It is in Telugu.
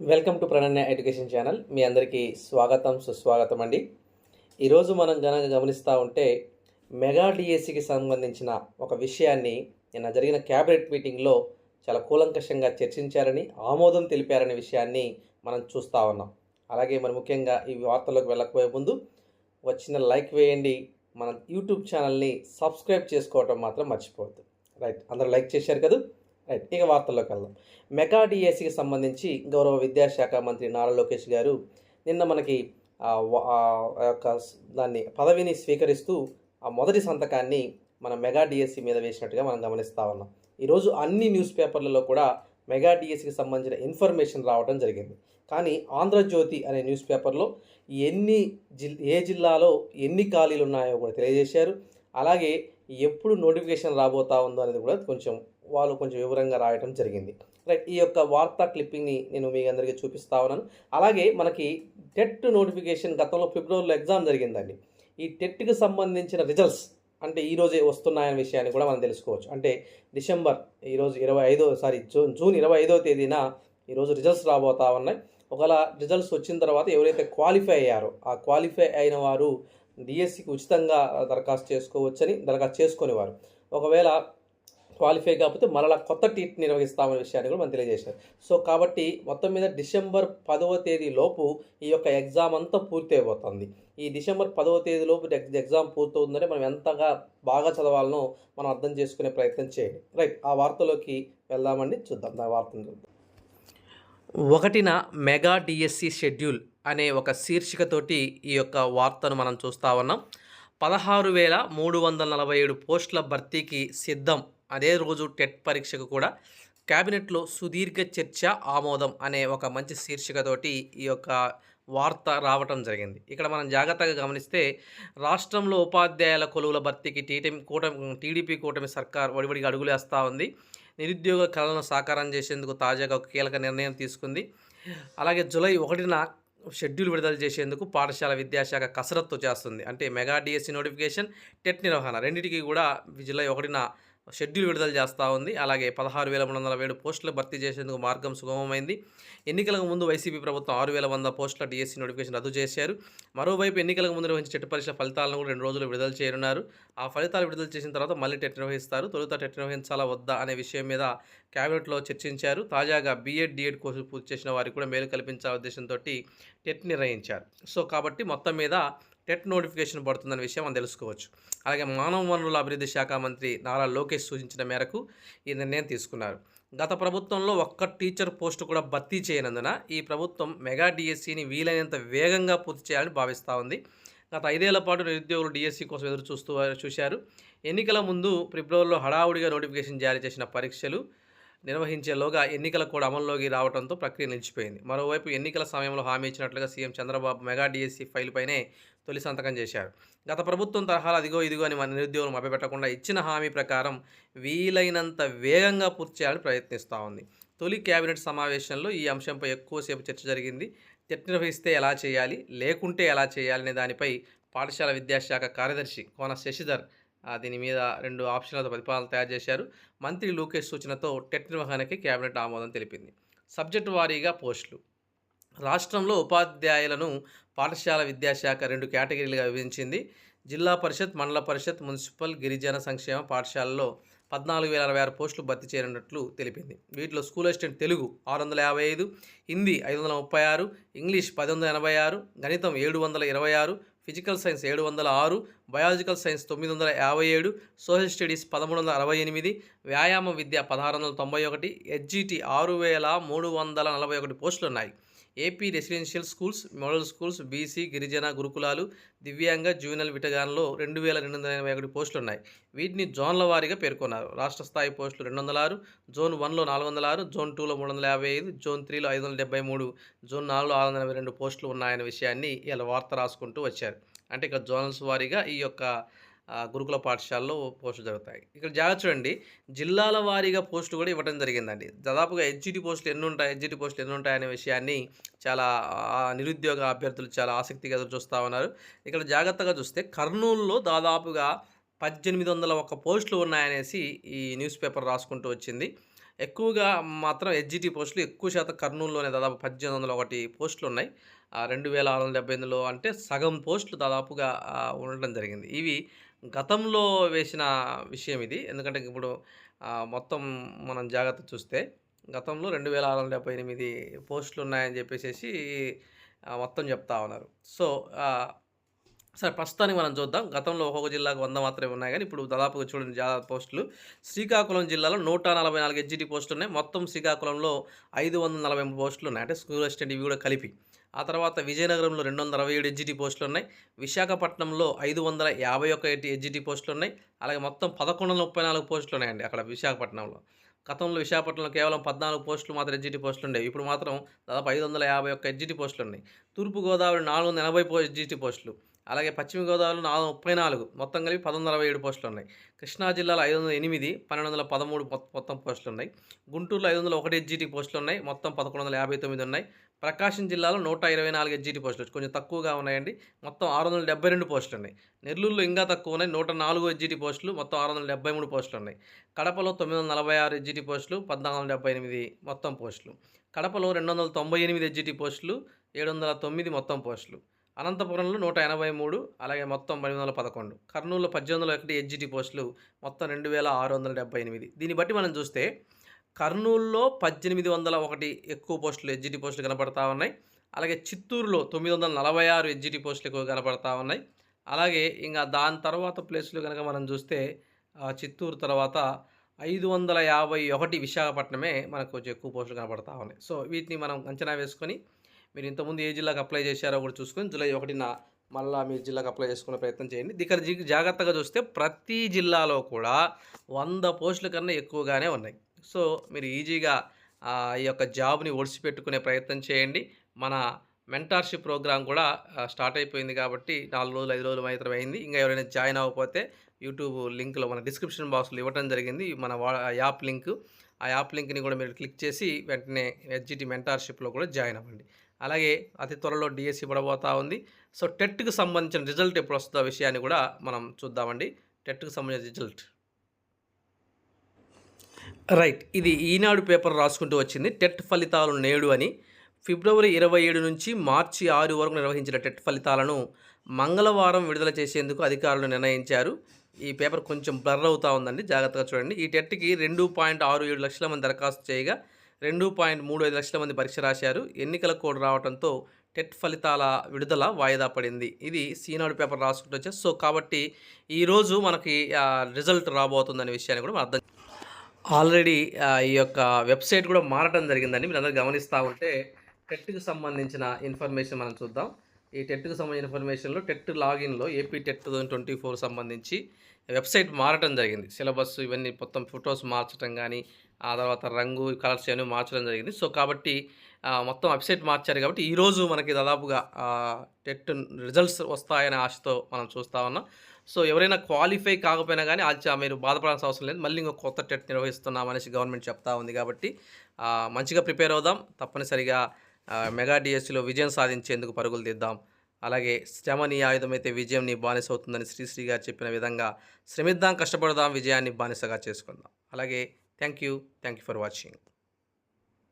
Welcome to Prananya education channel. మీ అందరికీ స్వాగతం సుస్వాగతం అండి. ఈరోజు మనం గనక గమనిస్తూ ఉంటే మెగా డిఎస్సికి సంబంధించిన ఒక విషయాన్ని నిన్న జరిగిన క్యాబినెట్ మీటింగ్లో చాలా కూలంకషంగా చర్చించారని ఆమోదం తెలిపారనే విషయాన్ని మనం చూస్తూ ఉన్నాం. అలాగే మరి ముఖ్యంగా ఈ వార్తలోకి వెళ్ళకపోయే ముందు వచ్చిన లైక్ వేయండి. మన యూట్యూబ్ ఛానల్ని సబ్స్క్రైబ్ చేసుకోవటం మాత్రం మర్చిపోవద్దు. రైట్ అందరూ లైక్ చేశారు కదా? రైట్ ఇక వార్తల్లోకి వెళ్దాం. మెగా డిఎస్సికి సంబంధించి గౌరవ విద్యాశాఖ మంత్రి నారా లోకేష్ గారు నిన్న మనకి యొక్క దాన్ని పదవిని స్వీకరిస్తూ ఆ మొదటి సంతకాన్ని మన మెగా డిఎస్సి మీద వేసినట్టుగా మనం గమనిస్తూ ఉన్నాం. ఈరోజు అన్ని న్యూస్ పేపర్లలో కూడా మెగా డిఎస్సికి సంబంధించిన ఇన్ఫర్మేషన్ రావడం జరిగింది. కానీ ఆంధ్రజ్యోతి అనే న్యూస్ పేపర్లో ఎన్ని జిల్ ఏ జిల్లాలో ఎన్ని ఖాళీలు ఉన్నాయో కూడా తెలియజేశారు. అలాగే ఎప్పుడు నోటిఫికేషన్ రాబోతా ఉందో అనేది కూడా కొంచెం వాళ్ళు కొంచెం వివరంగా రాయటం జరిగింది. రైట్ ఈ యొక్క వార్తా క్లిప్పింగ్ని నేను మీ అందరికీ చూపిస్తా ఉన్నాను. అలాగే మనకి టెట్ నోటిఫికేషన్ గతంలో ఫిబ్రవరిలో ఎగ్జామ్ జరిగిందండి. ఈ టెట్కి సంబంధించిన రిజల్ట్స్ అంటే ఈరోజే వస్తున్నాయనే విషయాన్ని కూడా మనం తెలుసుకోవచ్చు. అంటే డిసెంబర్ ఈరోజు ఇరవై ఐదో సారీ జూన్ జూన్ ఇరవై ఐదో తేదీన ఈరోజు రిజల్ట్స్ రాబోతా ఉన్నాయి. ఒకవేళ రిజల్ట్స్ వచ్చిన తర్వాత ఎవరైతే క్వాలిఫై అయ్యారో ఆ క్వాలిఫై అయిన వారు డిఎస్సికి ఉచితంగా దరఖాస్తు చేసుకోవచ్చని దరఖాస్తు చేసుకునేవారు. ఒకవేళ క్వాలిఫై కాకపోతే మరలా కొత్త టీట్ నిర్వహిస్తామనే విషయాన్ని కూడా మనం తెలియజేశారు. సో కాబట్టి మొత్తం మీద డిసెంబర్ పదవ తేదీ లోపు ఈ యొక్క ఎగ్జామ్ అంతా పూర్తి అయిపోతుంది ఈ డిసెంబర్ పదవ తేదీ లోపు ఎగ్జామ్ పూర్తవుతుందంటే మనం ఎంతగా బాగా చదవాలనో మనం అర్థం చేసుకునే ప్రయత్నం చేయండి. రైట్ ఆ వార్తలోకి వెళ్దామండి చూద్దాం. ఆ వార్తను చూద్దాం ఒకటిన మెగా డిఎస్సి షెడ్యూల్ అనే ఒక శీర్షికతోటి ఈ యొక్క వార్తను మనం చూస్తా ఉన్నాం. పదహారు వేల మూడు వందల నలభై ఏడు పోస్టుల భర్తీకి సిద్ధం అదే రోజు టెట్ పరీక్షకు కూడా క్యాబినెట్లో సుదీర్ఘ చర్చ ఆమోదం అనే ఒక మంచి శీర్షికతోటి ఈ యొక్క వార్త రావటం జరిగింది. ఇక్కడ మనం జాగ్రత్తగా గమనిస్తే రాష్ట్రంలో ఉపాధ్యాయుల కొలువుల భర్తీకి టీటీఎం కూటమి టీడీపీ కూటమి సర్కార్ వడివడిగా అడుగులేస్తూ ఉంది. నిరుద్యోగ కళలను సాకారం చేసేందుకు తాజాగా ఒక కీలక నిర్ణయం తీసుకుంది. అలాగే జూలై ఒకటిన షెడ్యూల్ విడుదల చేసేందుకు పాఠశాల విద్యాశాఖ కసరత్తు చేస్తుంది. అంటే మెగా డిఎస్సి నోటిఫికేషన్ టెట్ నిర్వహణ రెండింటికి కూడా జూలై ఒకటిన షెడ్యూల్ విడుదల చేస్తూ ఉంది. అలాగే పదహారు వేల మూడు వందల ఏడు పోస్టులు భర్తీ చేసేందుకు మార్గం సుగమమైంది. ఎన్నికలకు ముందు వైసీపీ ప్రభుత్వం ఆరు వేల వంద పోస్టుల డిఎస్సీ నోటిఫికేషన్ రద్దు చేశారు. మరోవైపు ఎన్నికలకు ముందు నిర్వహించిన టెట్ పరీక్షల ఫలితాలను కూడా రెండు రోజులు విడుదల చేయనున్నారు. ఆ ఫలితాలు విడుదల చేసిన తర్వాత మళ్ళీ టెట్ నిర్వహిస్తారు. తొలుత టెట్ నిర్వహించాలా వద్దా అనే విషయం మీద కేబినెట్లో చర్చించారు. తాజాగా బీఎడ్ డిఎడ్ కోర్సులు పూర్తి చేసిన వారికి కూడా మేలు కల్పించాల ఉద్దేశంతో టెట్ నిర్వహించారు సో కాబట్టి మొత్తం మీద టెట్ నోటిఫికేషన్ పడుతుందనే విషయం మనం తెలుసుకోవచ్చు. అలాగే మానవ వనరుల అభివృద్ధి శాఖ మంత్రి నారా లోకేష్ సూచించిన మేరకు ఈ నిర్ణయం తీసుకున్నారు. గత ప్రభుత్వంలో ఒక్క టీచర్ పోస్టు కూడా భర్తీ చేయనందున ఈ ప్రభుత్వం మెగా డిఎస్సిని వీలైనంత వేగంగా పూర్తి చేయాలని భావిస్తూ ఉంది. గత ఐదేళ్ళ పాటు నిరుద్యోగులు డిఎస్సి కోసం ఎదురు చూస్తూ చూశారు. ఎన్నికల ముందు ఫిబ్రవరిలో హడావుడిగా నోటిఫికేషన్ జారీ చేసిన పరీక్షలు నిర్వహించేలోగా ఎన్నికల కూడా అమల్లోకి రావడంతో ప్రక్రియ నిలిచిపోయింది. మరోవైపు ఎన్నికల సమయంలో హామీ ఇచ్చినట్లుగా CM Chandrababu mega DSC file పైనే తొలి సంతకం చేశారు. గత ప్రభుత్వం తరహాలో అదిగో ఇదిగో అని మన నిరుద్యోగులు మభ్యపెట్టకుండా ఇచ్చిన హామీ ప్రకారం వీలైనంత వేగంగా పూర్తి చేయాలని ప్రయత్నిస్తూ ఉంది. తొలి కేబినెట్ సమావేశంలో ఈ అంశంపై ఎక్కువసేపు చర్చ జరిగింది. టెట్ నిర్వహిస్తే ఎలా చేయాలి లేకుంటే ఎలా చేయాలనే దానిపై పాఠశాల విద్యాశాఖ కార్యదర్శి కోన శశిధర్ దీని మీద రెండు ఆప్షన్లతో ప్రతిపాదనలు తయారు చేశారు. మంత్రి లోకేష్ సూచనతో టెట్ నిర్వహణకి కేబినెట్ ఆమోదం తెలిపింది. సబ్జెక్టు వారీగా పోస్టులు. రాష్ట్రంలో ఉపాధ్యాయులను పాఠశాల విద్యాశాఖ రెండు కేటగిరీలుగా విభజించింది. జిల్లా పరిషత్ మండల పరిషత్ మున్సిపల్ గిరిజన సంక్షేమ పాఠశాలలో పద్నాలుగు వేల అరవై ఆరు పోస్టులు భర్తీ చేయనున్నట్లు తెలిపింది. వీటిలో స్కూల్ అసిస్టెంట్ తెలుగు ఆరు వందల యాభై ఐదు హిందీ ఐదు వందల ముప్పై ఆరు ఇంగ్లీష్ పది వందల ఎనభై ఆరు గణితం ఏడు వందల ఇరవై ఆరు ఫిజికల్ సైన్స్ ఏడు వందల ఆరు బయాలజికల్ సైన్స్ తొమ్మిది వందల యాభై ఏడు సోషల్ స్టడీస్ పదమూడు వందల అరవై ఎనిమిది వ్యాయామ విద్య పదహారు వందల తొంభై ఒకటి హెచ్జిటి ఆరు వేల మూడు వందల నలభై ఒకటి పోస్టులు ఉన్నాయి AP residential schools model schools BC గిరిజన గురుకులాలు దివ్యాంగ జూనియల్ విటగాన్లో రెండు వేల రెండు వందల ఎనభై ఒకటి పోస్టులు ఉన్నాయి. వీటిని జోన్ల వారీగా పేర్కొన్నారు. రాష్ట్ర స్థాయి పోస్టులు రెండు వందల ఆరు జోన్ వన్లో నాలుగు వందల ఆరు జోన్ టూలో మూడు వందల యాభై ఐదు జోన్ త్రీలో ఐదు వందల డెబ్బై మూడు జోన్ నాలుగులో ఆరు వందల ఎనభై రెండు పోస్టులు ఉన్నాయనే విషయాన్ని ఇలా వార్త రాసుకుంటూ వచ్చారు. అంటే ఇక జోనల్స్ వారీగా ఈ యొక్క గురుకుల పాఠశాలలో పోస్టులు జరుగుతాయి. ఇక్కడ జాగ్రత్త చూడండి. జిల్లాల వారీగా పోస్టులు కూడా ఇవ్వడం జరిగిందండి. దాదాపుగా హెచ్జిటి పోస్టులు ఎన్ని ఉంటాయి హెచ్జిటి పోస్టులు ఎన్ని ఉంటాయి అనే విషయాన్ని చాలా నిరుద్యోగ అభ్యర్థులు చాలా ఆసక్తిగా ఎదురు చూస్తూ ఉన్నారు. ఇక్కడ జాగ్రత్తగా చూస్తే కర్నూలులో దాదాపుగా పద్దెనిమిది వందల ఒక్క పోస్టులు ఉన్నాయనేసి ఈ న్యూస్ పేపర్ రాసుకుంటూ వచ్చింది. ఎక్కువగా మాత్రం హెచ్జిటి పోస్టులు ఎక్కువ శాతం కర్నూలులోనే దాదాపు పద్దెనిమిది వందల ఒకటి పోస్టులు ఉన్నాయి. రెండు వేల ఆరు వందల డెబ్బై ఎనిమిదిలో అంటే సగం పోస్టులు దాదాపుగా ఉండడం జరిగింది. ఇవి గతంలో వేసిన విషయం ఇది. ఎందుకంటే ఇప్పుడు మొత్తం మనం జాగ్రత్త చూస్తే గతంలో రెండు వేల ఆరు వందల డెబ్బై ఎనిమిది పోస్టులు ఉన్నాయని చెప్పేసి మొత్తం చెప్తా ఉన్నారు. సో సరే ప్రస్తుతానికి మనం చూద్దాం. గతంలో ఒక్కొక్క జిల్లాకు వంద మాత్రమే ఉన్నాయి కానీ ఇప్పుడు దాదాపుగా చూడండి పోస్టులు. శ్రీకాకుళం జిల్లాలో నూట నలభై నాలుగు హెచ్జిటి పోస్టులు ఉన్నాయి. మొత్తం శ్రీకాకుళంలో ఐదు వందల నలభై మూడు పోస్టులు ఉన్నాయి. అంటే స్కూల్ అసిస్టెంట్ ఇవి కూడా కలిపి. ఆ తర్వాత విజయనగరంలో రెండు వందల అరవై ఏడు ఎడ్జిటీ పోస్టులు ఉన్నాయి. విశాఖపట్నంలో ఐదు వందల యాభై ఒక్క ఎడ్జిటీ పోస్టులు ఉన్నాయి. అలాగే మొత్తం పదకొండు వందల ముప్పై నాలుగు పోస్టులు ఉన్నాయండి అక్కడ విశాఖపట్నంలో. గతంలో విశాఖపట్నంలో కేవలం పద్నాలుగు పోస్టులు మాత్రం ఎడ్జిటీ పోస్టులు ఉండేవి. ఇప్పుడు మాత్రం దాదాపు ఐదు వందల యాభై ఒక్క ఎడ్జిటీ పోస్టులు ఉన్నాయి. తూర్పుగోదావరి నాలుగు వందల ఎనభై పో ఎడ్జిటీ పోస్టులు. అలాగే పశ్చిమ గోదావరిలో నాలుగు ముప్పై నాలుగు. మొత్తం కలిపి పదొందల అరవై ఏడు పోస్టులు ఉన్నాయి. కృష్ణా జిల్లాలో ఐదు వందల ఎనిమిది పన్నెండు వందల పదమూడు మొత్తం మొత్తం పోస్టులు ఉన్నాయి. గుంటూరులో ఐదు వందల ఒకటి ఎడ్జిటీ పోస్టులు ఉన్నాయి. మొత్తం పదకొండు వందల యాభై తొమ్మిది ఉన్నాయి. ప్రకాశం జిల్లాలో నూట ఇరవై నాలుగు హెచ్జిటి పోస్టులు కొంచెం తక్కువగా ఉన్నాయండి. మొత్తం ఆరు వందల డెబ్బై రెండు పోస్టులు ఉన్నాయి. నెల్లూరులో ఇంకా తక్కువ ఉన్నాయి. నూట నాలుగు హెచ్జిటి పోస్టులు మొత్తం ఆరు వందల డెబ్బై మూడు పోస్టులు ఉన్నాయి. కడపలో తొమ్మిది వందల నలభై ఆరు హెచ్జిటి పోస్టులు పద్నాలుగు వందల డెబ్బై ఎనిమిది మొత్తం పోస్టులు. కడపలో రెండు వందల తొంభై ఎనిమిది హెచ్జిటి పోస్టులు ఏడు వందల తొమ్మిది మొత్తం పోస్టులు. అనంతపురంలో నూట ఎనభై మూడు అలాగే మొత్తం పది వందల పదకొండు. కర్నూలులో పద్దెనిమిది వందల ఒకటి హెచ్జిటి పోస్టులు మొత్తం రెండు వేల ఆరు వందల డెబ్బై ఎనిమిది. దీన్ని బట్టి మనం చూస్తే కర్నూలులో పద్దెనిమిది వందల ఒకటి ఎక్కువ పోస్టులు హెచ్జిటి పోస్టులు కనపడతా ఉన్నాయి. అలాగే చిత్తూరులో తొమ్మిది వందల నలభై ఆరు హెచ్జిటి పోస్టులు ఎక్కువ కనపడతా ఉన్నాయి. అలాగే ఇంకా దాని తర్వాత ప్లేస్లు కనుక మనం చూస్తే చిత్తూరు తర్వాత ఐదు వందల యాభై ఒకటి విశాఖపట్నమే మనకు కొంచెం ఎక్కువ పోస్టులు కనపడతా ఉన్నాయి. సో వీటిని మనం అంచనా వేసుకొని మీరు ఇంతకుముందు ఏ జిల్లాకు అప్లై చేశారో కూడా చూసుకొని జూలై ఒకటిన మళ్ళీ మీ జిల్లాకు అప్లై చేసుకునే ప్రయత్నం చేయండి. ఇక్కడ జాగ్రత్తగా చూస్తే ప్రతి జిల్లాలో కూడా వంద పోస్టుల కన్నా ఎక్కువగానే ఉన్నాయి. సో మీరు ఈజీగా ఈ యొక్క జాబ్ని ఒడిసిపెట్టుకునే ప్రయత్నం చేయండి. మన మెంటార్షిప్ ప్రోగ్రామ్ కూడా స్టార్ట్ అయిపోయింది కాబట్టి నాలుగు రోజులు ఐదు రోజులు మాత్రమే అయింది. ఇంకా ఎవరైనా జాయిన్ అవ్వకపోతే యూట్యూబ్ లింక్లో మన డిస్క్రిప్షన్ బాక్స్లో ఇవ్వడం జరిగింది. మన వా- యాప్ లింక్. ఆ యాప్ లింక్ని కూడా మీరు క్లిక్ చేసి వెంటనే హెచ్జిటి మెంటార్షిప్లో కూడా జాయిన్ అవ్వండి. అలాగే అతి త్వరలో డిఎస్సి పడబోతా ఉంది. సో టెట్కి సంబంధించిన రిజల్ట్ ఎప్పుడు వస్తుందో విషయాన్ని కూడా మనం చూద్దామండి. టెట్కి సంబంధించిన రిజల్ట్. రైట్. ఇది ఈనాడు పేపర్ రాసుకుంటూ వచ్చింది. టెట్ ఫలితాలు నేడు అని ఫిబ్రవరి ఇరవై ఏడు నుంచి మార్చి ఆరు వరకు నిర్వహించిన టెట్ ఫలితాలను మంగళవారం విడుదల చేసేందుకు అధికారులు నిర్ణయించారు. ఈ పేపర్ కొంచెం బ్లర్ అవుతా ఉందండి. జాగ్రత్తగా చూడండి. ఈ టెట్కి రెండు పాయింట్ ఆరు ఏడు లక్షల మంది దరఖాస్తు చేయగా రెండు పాయింట్ మూడు ఐదు లక్షల మంది పరీక్ష రాశారు. ఎన్నికల కోడ్ రావడంతో టెట్ ఫలితాల విడుదల వాయిదా పడింది. ఇది సీనాడు పేపర్ రాసుకుంటూ వచ్చే సో కాబట్టి ఈరోజు మనకి రిజల్ట్ రాబోతుందనే విషయాన్ని కూడా మనం అర్థం ఆల్రెడీ ఈ యొక్క వెబ్సైట్ కూడా మారడం జరిగిందండి. మీరు అందరూ గమనిస్తూ ఉంటే టెట్కి సంబంధించిన ఇన్ఫర్మేషన్ మనం చూద్దాం. ఈ టెట్కి సంబంధించిన ఇన్ఫర్మేషన్లో TET లాగిన్లో AP TET two thousand twenty four సంబంధించి వెబ్సైట్ మారటం జరిగింది. సిలబస్ ఇవన్నీ మొత్తం ఫొటోస్ మార్చడం కానీ ఆ తర్వాత రంగు కలర్స్ ఇవన్నీ మార్చడం జరిగింది. సో కాబట్టి మొత్తం వెబ్సైట్ మార్చారు కాబట్టి ఈరోజు మనకి దాదాపుగా టెట్ రిజల్ట్స్ వస్తాయనే ఆశతో మనం చూస్తా ఉన్నాం. సో ఎవరైనా క్వాలిఫై కాకపోయినా కానీ ఆ మీరు బాధపడాల్సిన అవసరం లేదు. మళ్ళీ ఇంకొక కొత్త టెట్ నిర్వహిస్తున్నాం అనేసి గవర్నమెంట్ చెప్తా ఉంది కాబట్టి మంచిగా ప్రిపేర్ అవుదాం. తప్పనిసరిగా మెగా డిఎస్సిలో విజయం సాధించేందుకు పరుగులు తీద్దాం. అలాగే శ్రమ నీ ఆయుధమైతే విజయం నీ బానిస అవుతుందని శ్రీశ్రీ గారు చెప్పిన విధంగా శ్రమిద్దాం కష్టపడదాం విజయాన్ని బానిసగా చేసుకుందాం. అలాగే thank you. Thank you for watching.